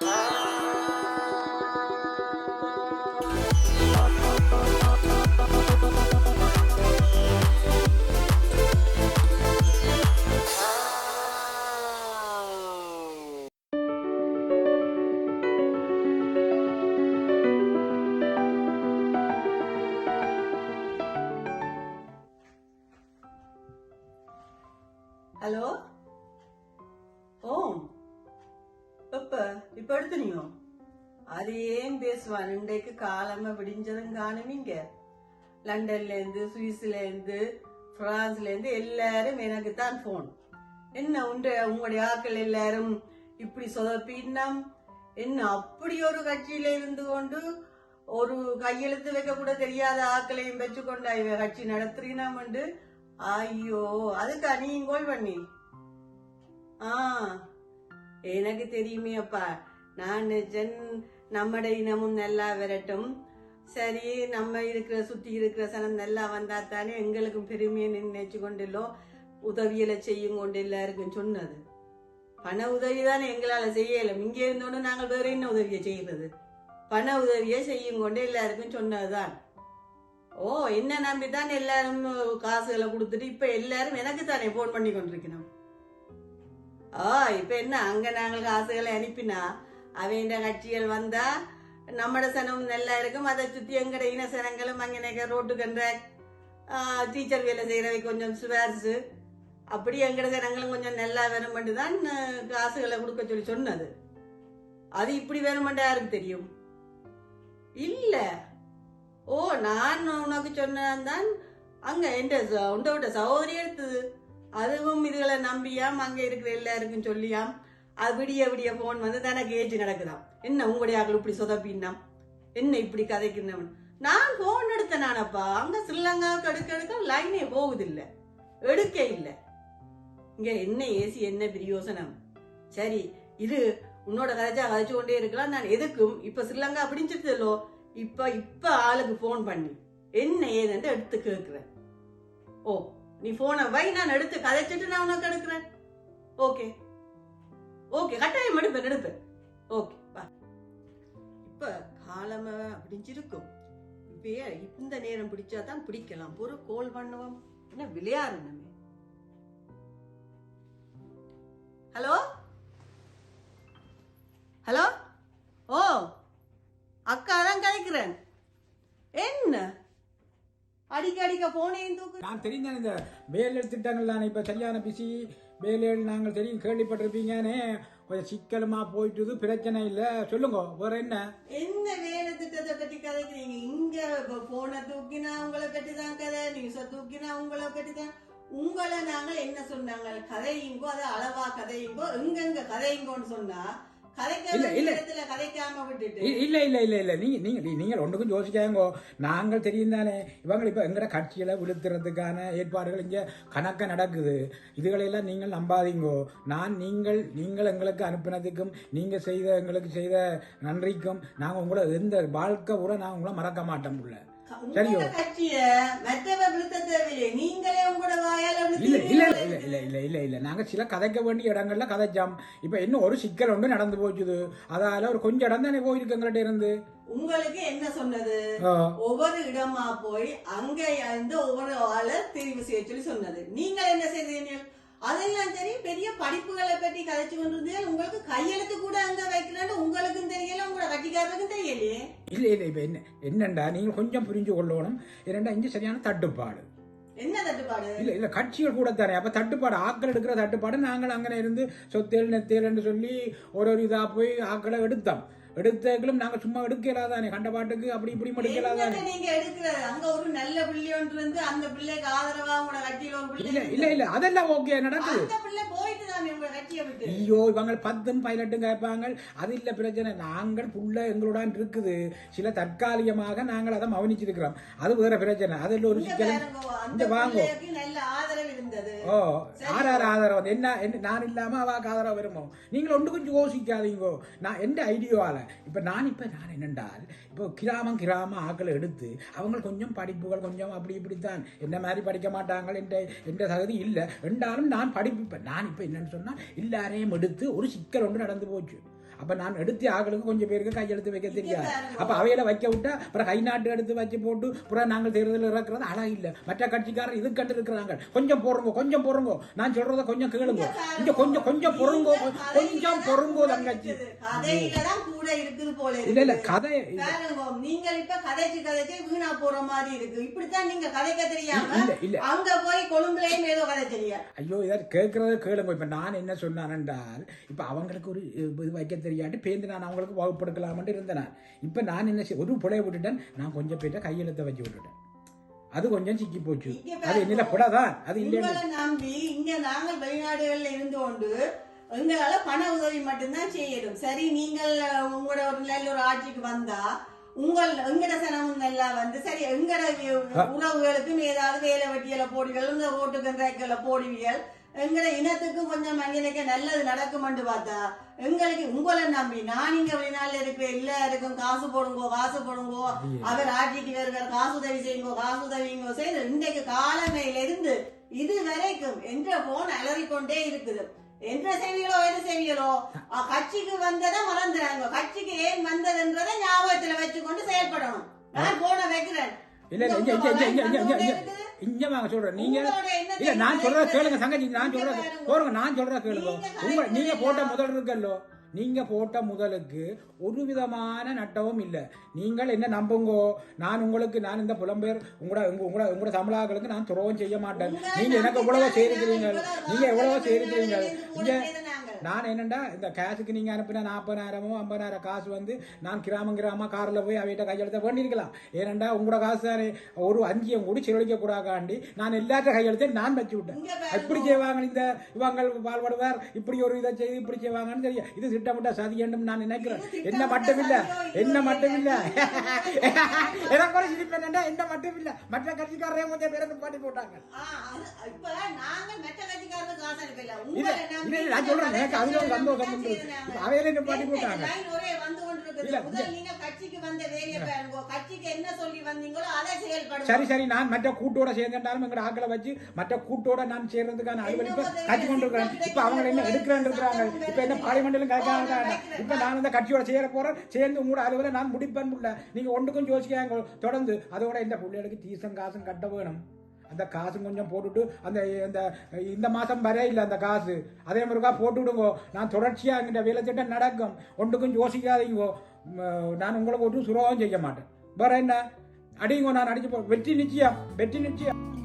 Hello இப்ப அது ஏன் பேசுவான் இன்றைக்கு காலமா விடிஞ்சதும் காணுவீங்க. லண்டன்ல இருந்து சுவிஸ்ல இருந்து பிரான்ஸ்ல இருந்து எல்லாரும் எனக்கு தான் போன் என்ன உண்ட உங்களுடைய ஆட்கள் எல்லாரும் இப்படி சொதப்பின்னா என்ன அப்படி ஒரு கட்சியில இருந்து கொண்டு ஒரு கையெழுத்து வைக்க கூட தெரியாத ஆக்களையும் வச்சு கொண்டு இவ கட்சி நடத்துறீனாம் ஐயோ அதுக்கா நீ கோல் பண்ணி? ஆ எனக்கு தெரியுமே அப்பா. நான் ஜென் நம்மட இனமும் நல்லா விரட்டும். சரி நம்ம இருக்கிற சுத்தி இருக்கிற சனம் நல்லா வந்தா தானே எங்களுக்கும் பெருமையை நினைச்சு கொண்டில்லோ உதவியில செய்யும் கொண்டு எல்லாருக்கும் சொன்னது. பண உதவி தானே எங்களால செய்யல இங்க இருந்தோன்னு நாங்கள் வேற என்ன உதவியை செய்யறது? பண உதவியை செய்யும் கொண்டு எல்லாருக்கும் சொன்னதுதான். ஓ என்ன நம்பி தான் எல்லாரும் காசுகளை கொடுத்துட்டு இப்ப எல்லாரும் எனக்கு தானே போன் பண்ணி கொண்டிருக்கணும்? ஆ இப்ப என்ன அங்க நாங்கள் காசுகளை அனுப்பினா அவன் கட்சிகள் வந்தா நம்மட சனம் நல்லா இருக்கும். அதை சுத்தி எங்கட இன சனங்களும் அங்கே ரோட்டுக்கன்ற டீச்சர் வேலை செய்யறவை கொஞ்சம் சுவாரிசு அப்படி எங்கட சனங்களும் கொஞ்சம் நல்லா வேணுமெண்டு தான் காசுகளை கொடுக்க சொல்லி சொன்னது. அது இப்படி வேணுமென்று யாருக்கு தெரியும்? இல்ல. ஓ நான் உனக்கு சொன்னதான் தான் அங்க எந்த உண்டோட சகோதரி எடுத்தது. அதுவும் இதுகளை நம்பியாம் அங்க இருக்கிற எல்லாருக்கும் சொல்லியாம். அது விடிய விடிய போன் வந்து தனக்கு கேட்டு நடக்குதான் என்ன உங்களுடைய ஆக்கள் இப்படி சொதப்பின்னா என்ன இப்படி கதைக்கிறவன் நான் போன் எடுத்தேன் நானப்பா. அங்க ஸ்ரீலங்காவுக்கு எடுக்க எடுக்க லைனே போகுதில்ல எடுக்க இல்ல. இங்க என்ன ஏசி என்ன பிரியோசனம்? சரி இது உன்னோட கதைச்சா கதைச்சு கொண்டே இருக்கலாம். நான் எதுக்கும்? இப்ப ஸ்ரீலங்கா பிடிச்சிருந்தല്ലോ இப்ப இப்ப ஆளுக்கு போன் பண்ணி. என்ன ஏதுன்னு எடுத்து கேட்கிறேன். ஓ நீ போனை வை. நான் எடுத்து கதைச்சிட்டு நான் உனக்கு எடுக்கிறேன். ஓகே. ஓகே கட்டாயம் எடுப்பேன் எடுப்பேன். ஓகே பா இப்ப காலம அப்படிஞ்சிருக்கும் இப்பயே இந்த நேரம் பிடிச்சாதான் பிடிக்கலாம். ஒரு கோல் பண்ணுவோம் என்ன விளையாடணுமே. ஹலோ ஹலோ ஓ அக்கா தான் கதைக்கிறேன் என்ன? அடிக்க அடிக்க போனேன் தூக்கு. நான் தெரிஞ்சேன் இந்த வேலையில் திட்டங்கள்லாம் இப்போ சரியான பிசி வேலையில் நாங்கள் தெரியும் கேள்விப்பட்டிருப்பீங்கன்னே. கொஞ்சம் சிக்கலுமா போயிட்டுது பிரச்சனை இல்லை. சொல்லுங்க வேற என்ன? என்ன வேலை திட்டத்தை பத்தி கதைக்கிறீங்க? இங்க போனை தூக்கினா உங்களை பற்றி தான் கதை நியூஸ தூக்கினா உங்களை பற்றி தான் உங்களை நாங்க என்ன சொன்னாங்க? கதையுங்கோ அதை அளவா கதையுங்கோ எங்கெங்க கதையுங்கோன்னு சொன்னா இல்ல, இல்ல. இல்ல இல்ல இல்ல இல்ல. நீங்க நீங்க நீங்கள் ஒன்றுக்கும் யோசிக்காங்கோ நாங்கள் தெரியும் தானே இவங்க இப்ப எங்கட கட்சியில விழுத்துறதுக்கான ஏற்பாடுகள் இங்க கணக்க நடக்குது. இதுகளையெல்லாம் நீங்கள் நம்பாதீங்கோ. நான் நீங்கள் நீங்கள் எங்களுக்கு அனுப்பினதுக்கும் நீங்க செய்த எங்களுக்கு செய்த நன்றிக்கும் நாங்க உங்களை எந்த வாழ்க்கை கூட நான் உங்களை மறக்க மாட்டோம் உள்ள? உங்களோட கட்சிய மற்றவ விழுத்த தேவையில்லை. நீங்களே உங்களோட வாயால இல்ல இல்ல விழுத்தீங்க. இல்ல இல்ல இல்ல இல்ல இல்ல. நாங்க சில கதைக்க வேண்டிய இடங்கள்ல கதைச்சோம். இப்ப இன்னும் ஒரு சிக்கல் ஒன்று நடந்து போச்சுது. அதால ஒரு கொஞ்சம் இடம் தானே போயிருக்கு எங்கள்கிட்ட இருந்து. உங்களுக்கு என்ன சொன்னது. ஒவ்வொரு இடமா போய் அங்க இருந்து ஒவ்வொரு ஆளை தெரிவு செய்ய சொல்லி சொன்னது. நீங்க என்ன செய்தீங்க அதெல்லாம் சரி பெரிய படிப்புகளை பற்றி கதைச்சு கொண்டிருந்தீங்க உங்களுக்கு கையெழுத்து கூட அங்க வைக்கலன்னு உங்களுக்கும் தெரியல உங்களோட கட்சிக்காரருக்கும் தெரியலையே? இல்ல இல்ல இப்ப என்ன என்னண்டா நீங்க கொஞ்சம் புரிஞ்சு கொள்ளணும். இரண்டா இங்க சரியான தட்டுப்பாடு. என்ன தட்டுப்பாடு? இல்ல இல்ல கட்சிகள் கூட தானே. அப்ப தட்டுப்பாடு ஆக்கள் எடுக்கிற தட்டுப்பாடு. நாங்கள் அங்கே இருந்து சொத்தேல் நெத்தேல்னு சொல்லி ஒரு ஒரு இதா போய் ஆக்களை எடுத்தோம். எடுத்தங்களும் நாங்க சும்மா எடுக்கலாதானே? கண்ட பாட்டுக்கு அப்படி இப்படி என்னத்தை நீங்க எடுக்கிறது அங்க ஒரு நல்ல பிள்ளை ஒன்று இருந்து அந்த பிள்ளைக்கு ஆதரவா உங்களோட கட்சியில ஒரு பிள்ளை இல்ல. இல்ல. இல்ல அதெல்லாம் ஓகே நடக்குது. அந்த பிள்ளை போயிட்டு ஐயோ இவங்க பத்தும் பதினெட்டும் கேட்பாங்க. அது இல்ல பிரச்சனை. நாங்கள் புள்ள எங்களுடன் இருக்குது. சில தற்காலிகமாக நாங்கள் அதை மவனிச்சிருக்கிறோம். அது வேற பிரச்சனை. அதில் ஒரு சிக்கல். இங்க வாங்கோ. ஓ யார் ஆதரவு என்ன என்ன நான் இல்லாம அவாக்கு ஆதரவு வருமோ? நீங்கள் ஒன்று கொஞ்சம் யோசிக்காதீங்கோ. நான் எந்த ஐடியாவால? இப்ப நான் இப்ப நான் என்னென்றால் இப்போ கிராமம் கிராம ஆக்களை எடுத்து அவங்க கொஞ்சம் படிப்புகள் கொஞ்சம் அப்படி இப்படித்தான். என்ன மாதிரி படிக்க மாட்டாங்க என்ற என்ற தகுதி இல்லை. என்றாலும் நான் படிப்பு நான் இப்ப என்னன்னு சொன்னா எல்லாரையும் எடுத்து ஒரு சிக்கல் ஒன்று நடந்து போச்சு. அப்ப நான் எடுத்த ஆகளுக்கு கொஞ்சம் பேருக்கு கையெழுத்து வைக்க தெரியாது. அப்ப அவையில வைக்க விட்டா அப்புறம் கை நாட்டு எடுத்து வச்சு போட்டு அப்புறம் நாங்கள் தேர்தலில் இறக்குறது அழகு இல்ல. மற்ற கட்சிக்காரர் இது கண்டு இருக்கிறாங்க. கொஞ்சம் போறோங்க கொஞ்சம் போறோங்க. நான் சொல்றத கொஞ்சம் கேளுங்க. இங்க கொஞ்சம் கொஞ்சம் பொறுங்கோ கொஞ்சம் பொறுங்கோ தங்கச்சி. இல்ல இல்ல. கதை நீங்கள் இப்ப கதைச்சு கதைச்சு வீணா போற மாதிரி இருக்கு. இப்படித்தான் நீங்க கதைக்க தெரியாம இல்ல இல்ல. அங்க போய் கொழும்புலயும் ஏதோ கதை தெரியாது. ஐயோ இதை கேட்கறது கேளுங்க. இப்ப நான் என்ன சொன்னேன் என்றால் இப்ப அவங்களுக்கு ஒரு இது வைக்க தெரியாட்டி பேருந்து நான் அவங்களுக்கு வகுப்படுக்கலாம்னு இருந்தேன். இப்ப நான் என்ன ஒரு புலைய விட்டுட்டேன். நான் கொஞ்சம் பேர்ட்ட கையெழுத்த வச்சு விட்டுட்டேன். அது கொஞ்சம் சிக்கி போச்சு. அது என்னில புடதான் அது இல்லைன்னு நம்பி இங்க நாங்கள் வெளிநாடுகள்ல இருந்து கொண்டு எங்களால பண உதவி மட்டும்தான் செய்யணும். சரி நீங்கள் உங்களோட ஒரு நல்ல ஒரு ஆட்சிக்கு வந்தா உங்கள் எங்கட சனமும் நல்லா வந்து சரி எங்கட உறவுகளுக்கும் ஏதாவது வேலை வெட்டியல போடுவீர்கள் இந்த ரோட்டுக்கு போடுவீர்கள் எங்கட இனத்துக்கும் கொஞ்சம் மனிதனுக்கு நல்லது நடக்கும்னு பார்த்தா எங்களுக்கு உங்களை நம்பி நான் இங்க வெளிநாட்டுல இருக்கிற எல்லாருக்கும் காசு போடுங்கோ காசு போடுங்கோ அவர் ஆட்சிக்கு வருகிற காசு உதவி செய்யுங்கோ காசு உதவிங்கோ செய்து இன்றைக்கு காலமையில இருந்து இது வரைக்கும் என்ற போன் அலறிக்கொண்டே இருக்குது. என்ற செய்திகளோ எது செய்திகளோ கட்சிக்கு வந்ததை மறந்துறாங்க. கட்சிக்கு ஏன் வந்ததுன்றதை ஞாபகத்துல வச்சுக்கொண்டு செயல்படணும். நான் போன வைக்கிறேன். இல்ல இல்ல இங்க இங்க இங்க இங்க இங்க இங்க இங்க வாங்க சொல்றேன். நீங்க இல்ல நான் சொல்றத கேளுங்க சங்கஜி நான் சொல்றத போறங்க நான் சொல்றத கேளுங்க. உங்க நீங்க போட்ட முதல் இருக்கல்லோ. நீங்க போட்ட முதலுக்கு ஒரு விதமான நட்டமும் இல்லை. நீங்கள் என்ன நம்புங்கோ? நான் உங்களுக்கு நான் இந்த புலம்பெயர் உங்களோட உங்களோட உங்களோட சம்பளங்களுக்கு நான் துரோகம் செய்ய மாட்டேன். நீங்க எனக்கு எவ்வளவோ செய்திருக்கிறீங்க நீங்க எவ்வளவோ செய்திருக்கிறீங்க இங்க நான் என்னண்டா இந்த கேஷுக்கு நீங்க அனுப்பின நாற்பதாயிரமோ ஐம்பதாயிரம் காசு வந்து நான் கிராமம் கிராம கார்ல போய் அவையிட்ட கையெழுத்த வேண்டியிருக்கலாம். ஏனண்டா உங்களோட காசு ஒரு அஞ்சியம் கூட செலவழிக்க கூடாக்காண்டி நான் எல்லாத்த கையெழுத்தை நான் வச்சு விட்டேன். எப்படி செய்வாங்க இந்த இவங்க பால்படுவார் இப்படி ஒரு இதை செய்து இப்படி செய்வாங்கன்னு தெரியும் இது திட்டமிட்ட சதி என்றும் நான் நினைக்கிறேன். என்ன மட்டும் இல்ல என்ன ஒரு மட்டும் இல்ல எனக்கு சிரிப்பு என்னன்னா என்ன மட்டும் இல்ல மற்ற கட்சிக்காரரே கொஞ்சம் பேருக்கு பாட்டி போட்டாங்க. நான் சொல்றேன். எனக்கு அதுல ஒரு சந்தோஷம் உண்டு அவையில என்ன பாட்டி என்ன போட்டாங்க. சரி சரி நான் மற்ற கூட்டோட சேர்ந்தாலும் எங்க ஆக்களை வச்சு மற்ற கூட்டோட நான் சேர்றதுக்கான அலுவலிப்பை கட்சி கொண்டு இருக்கிறேன் இப்ப அவங்க என்ன எடுக்கிறேன்னு இருக்கிறாங்க. இப்ப என்ன பார்லிமெண்ட்ல கேட்காங்க இப்ப நான் இந்த கட்சியோட சேர போறேன். சேர்ந்து உங்களோட அலுவலை நான் முடிப்பேன். நீங்க ஒன்றுக்கும் யோசிக்காங்க தொடர்ந்து அதோட இந்த பிள்ளைகளுக்கு டீசன் காசும் கட்ட வேணும். அந்த காசும் கொஞ்சம் போட்டுட்டு அந்த இந்த இந்த மாதம் வர இல்லை அந்த காசு. அதே மாதிரிக்கா போட்டு விடுங்கோ. நான் தொடர்ச்சியாக எங்கிட்ட வேலை திட்டம் நடக்கும். ஒன்றுக்கும் யோசிக்காதீங்கோ. நான் உங்களுக்கு ஒன்றும் சுரோகம் செய்ய மாட்டேன். வேற என்ன? அடிங்கோ நான் அடிச்சு போ வெற்றி நிச்சயம். வெற்றி நிச்சயம்.